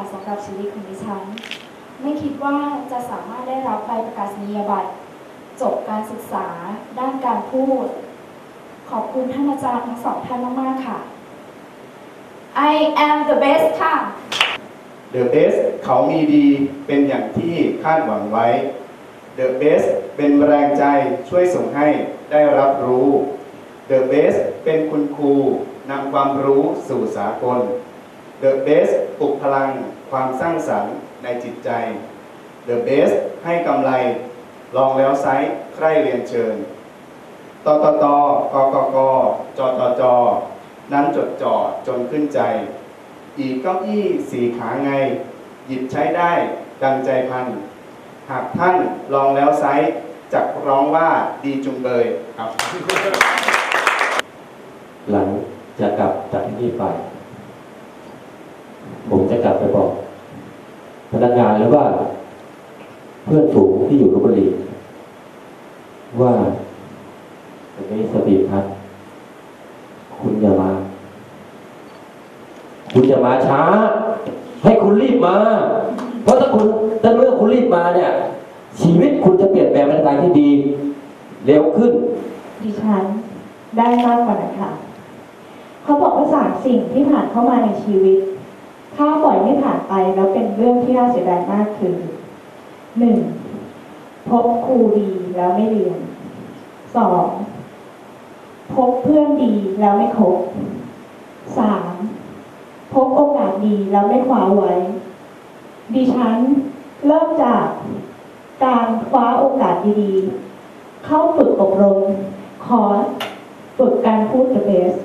ค่ะสำหรับชีวิตของดิฉัน ไม่คิดว่าจะสามารถได้รับใบประกาศนียบัตรจบการศึกษาด้านการพูด ขอบคุณท่านอาจารย์ทั้งสองท่านมาก ๆ ค่ะ I am the best ค่ะ The Best เขามีดีเป็นอย่างที่คาดหวังไว้ The Best เป็นแรงใจช่วยส่งให้ได้รับรู้ The Best เป็นคุณครูนำความรู้สู่สากล The Best ปลุกพลังความสร้างสรรค์ในจิตใจ The Best ให้กำไร ลองแล้วไซส์ใครเรียนเชิญตตตกกกจจจนั้นจดจ่อจนขึ้นใจ อีกเก้าอี้สีขาไง หยิบใช้ได้ดังใจพัน หากท่านลองแล้วไซส์จักร้องว่าดีจุงเบยครับ หลังจะกลับจากที่นี่ไป ผมจะกลับไปบอก พนักงานหรือว่า เพื่อนฝูงที่อยู่ลบบุรีว่าวันนี้สปีดพัดคุณอย่ามา คุณอย่ามาช้า ให้คุณรีบมา เพราะถ้าคุณถ้าเมื่อคุณรีบมาเนี่ย ชีวิตคุณจะเปลี่ยนแปลงไปในทางที่ดี เร็วขึ้น ดิฉันได้มากกว่านั้นค่ะ เขาบอกว่าสามสิ่งที่ผ่านเข้ามาในชีวิต ถ้าปล่อยให้ผ่านไปแล้วเป็นเรื่องที่น่าเสียดายมากคือหนึ่งพบครูดีแล้วไม่เรียนสองพบเพื่อนดีแล้วไม่คบสามพบโอกาสดีแล้วไม่คว้าไว้ ดิฉันเริ่มจากการคว้าโอกาสดีๆ เข้าฝึกอบรม คอร์สฝึกการพูด the best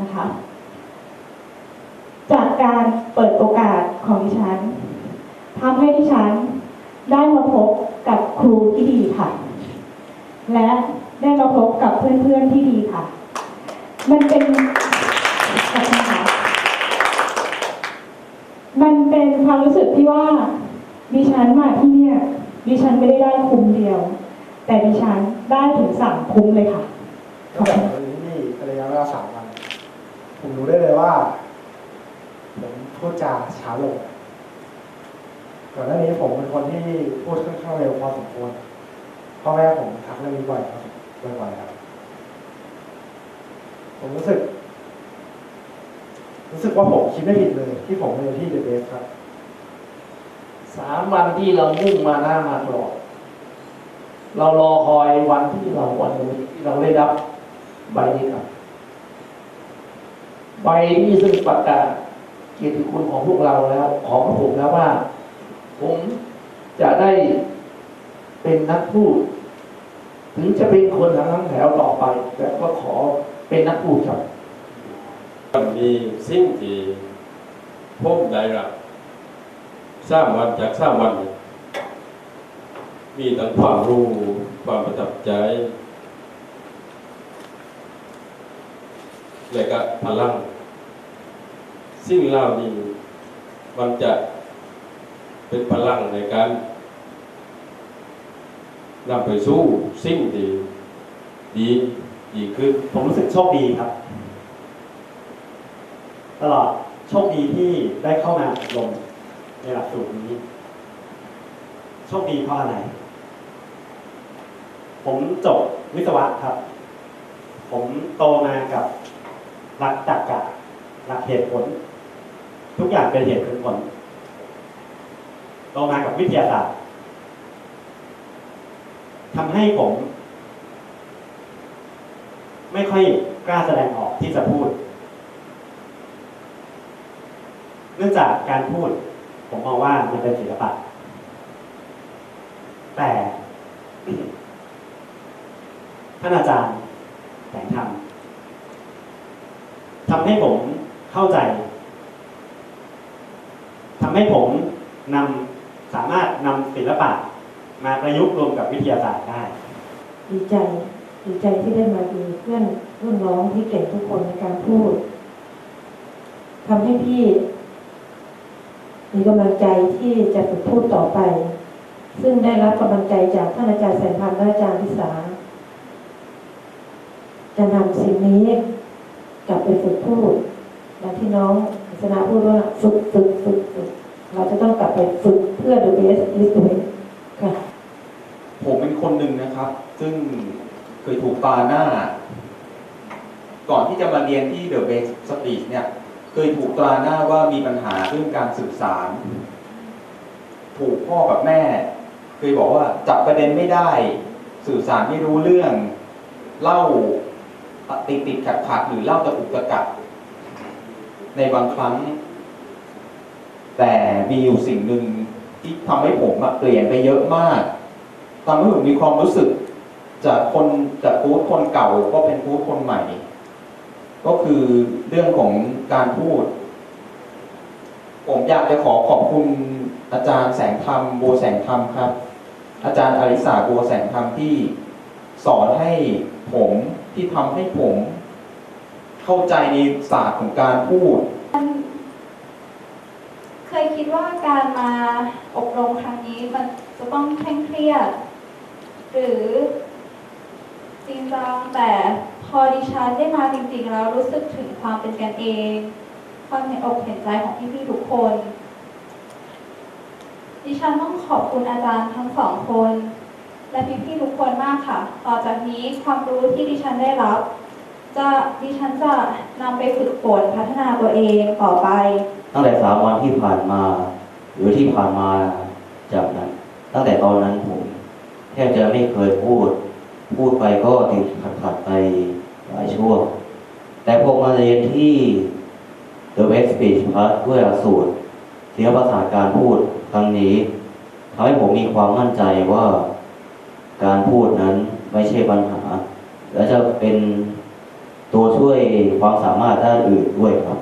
นะคะ การเปิดโอกาสของดิฉันทำให้ดิฉันได้มาพบกับครูที่ดีค่ะ และได้มาพบกับเพื่อนๆที่ดีค่ะ มันเป็นขอบคุณค่ะมันเป็นความรู้สึกที่ว่าดิฉันมาที่เนี่ยดิฉันไม่ได้ได้คุ้มเดียว แต่ดิฉันได้ถึงสามคุ้มเลยค่ะตั้งแต่วันนี้นี่ระยะเวลาสามวัน ผมรู้ได้เลยว่า ผมพูดจาช้าลงก่อนหน้านี้ผมเป็นคนที่พูดค่อนข้างเร็วพอสมควรพ่อแม่ผมทักเรื่องนี้บ่อยครับบ่อยๆครับผมรู้สึก รู้สึกว่าผมคิดไม่ผิดเลย ที่ผมเรียนที่เดอะเบสครับสามวันที่เรามุ่งมาหน้ามาตลอดเรารอคอยวันที่เราวันนี้เราได้รับใบนี้ครับ ใบนี้ซึ่งประกาศ เกียรติคุณของพวกเราแล้ว ของผมแล้วว่า ผมจะได้เป็นนักพูด ถึงจะเป็นคนทางทั้งแถวต่อไป แต่ก็ขอเป็นนักพูดครับมีสิ่งที่ผมได้รับสร้างวันจากสร้างวัน มีทั้งความรู้ความประทับใจ และก็พลัง สิ่งเหล่านี้มันจะเป็นพลังในการนำไปสู้สิ่งที่ดีดีขึ้น ผมรู้สึกโชคดีครับ ตลอดโชคดีที่ได้เข้ามาอบรมในหลักสูตรนี้ โชคดีเพราะอะไร ผมจบวิศวะครับ ผมโตมากับหลักตรรกะหลักเหตุผล ทุกอย่างเป็นเหตุเป็นผลโตมากับวิทยาศาสตร์ทำให้ผม ไม่ค่อยกล้าแสดงออกที่จะพูด เนื่องจากการพูด ผมมองว่ามันเป็นศิลปะ แต่ท่านอาจารย์แสงธรรมทำให้ผมเข้าใจ ทำให้ผมนำสามารถนำศิลปะมาประยุกต์รวมกับวิทยาศาสตร์ได้ ดีใจดีใจที่ได้มาดูเพื่อนรุ่นน้องที่เก่งทุกคนในการพูดทำให้พี่ มีกำลังใจที่จะฝึกพูดต่อไป ซึ่งได้รับกำลังใจจากท่านอาจารย์แสนพันธ์และอาจารย์พิสาจะนำสิ่งนี้กลับไปฝึกพูดอย่างที่น้องกฤษณาพูดว่าฝึกฝึกฝึกฝึก เราจะต้องกลับไปฝึกเพื่อ the best is the best ค่ะ ผมเป็นคนหนึ่งนะครับ ซึ่งเคยถูกตาหน้า ก่อนที่จะมาเรียนที่ The Base Speech เนี่ย เคยถูกตราหน้าว่ามีปัญหาเรื่องการสื่อสาร ถูกพ่อกับแม่ เคยบอกว่าจับประเด็นไม่ได้ สื่อสารไม่รู้เรื่อง เล่าติดติดขัดขัดหรือเล่าตะอุกตะกักในบางครั้ง แต่มีอยู่สิ่งหนึ่งที่ทำให้ผมอะเปลี่ยนไปเยอะมากทำให้ผมมีความรู้สึก จากคนจากฟูดคนเก่าก็เป็นฟูดคนใหม่ ก็คือเรื่องของการพูด ผมอยากจะขอขอบคุณอาจารย์แสงธรรมโบวแสงธรรมครับ อาจารย์อริสาโบวแสงธรรมที่สอนให้ผมที่ทำให้ผม เข้าใจในศาสตร์ของการพูด ว่าการมาอบรมครั้งนี้มันจะต้องเคร่งเครียด หรือจริงจังแต่พอดิฉันได้มาจริงๆแล้วรู้สึกถึงความเป็นกันเอง ความเห็นอกเห็นใจของพี่ๆทุกคน ดิฉันต้องขอบคุณอาจารย์ทั้งสองคน และพี่ๆทุกคนมากค่ะ ต่อจากนี้ความรู้ที่ดิฉันได้รับ จะดิฉันจะนำไปฝึกฝนพัฒนาตัวเองต่อไป ตั้งแต่สามวันที่ผ่านมา หรือที่ผ่านมาจากนั้น ตั้งแต่ตอนนั้นผมแทบจะไม่เคยพูด พูดไปก็ติดขัดขัดๆไปหลายช่วง แต่พอมาเรียนที่ The West Speech Plus ด้วยหลักสูตรศิลปศาสตร์การพูดครั้งนี้ทำให้ผมมีความมั่นใจว่า การพูดนั้นไม่ใช่ปัญหา และจะเป็น ตัวช่วยความสามารถด้านอื่นด้วยครับ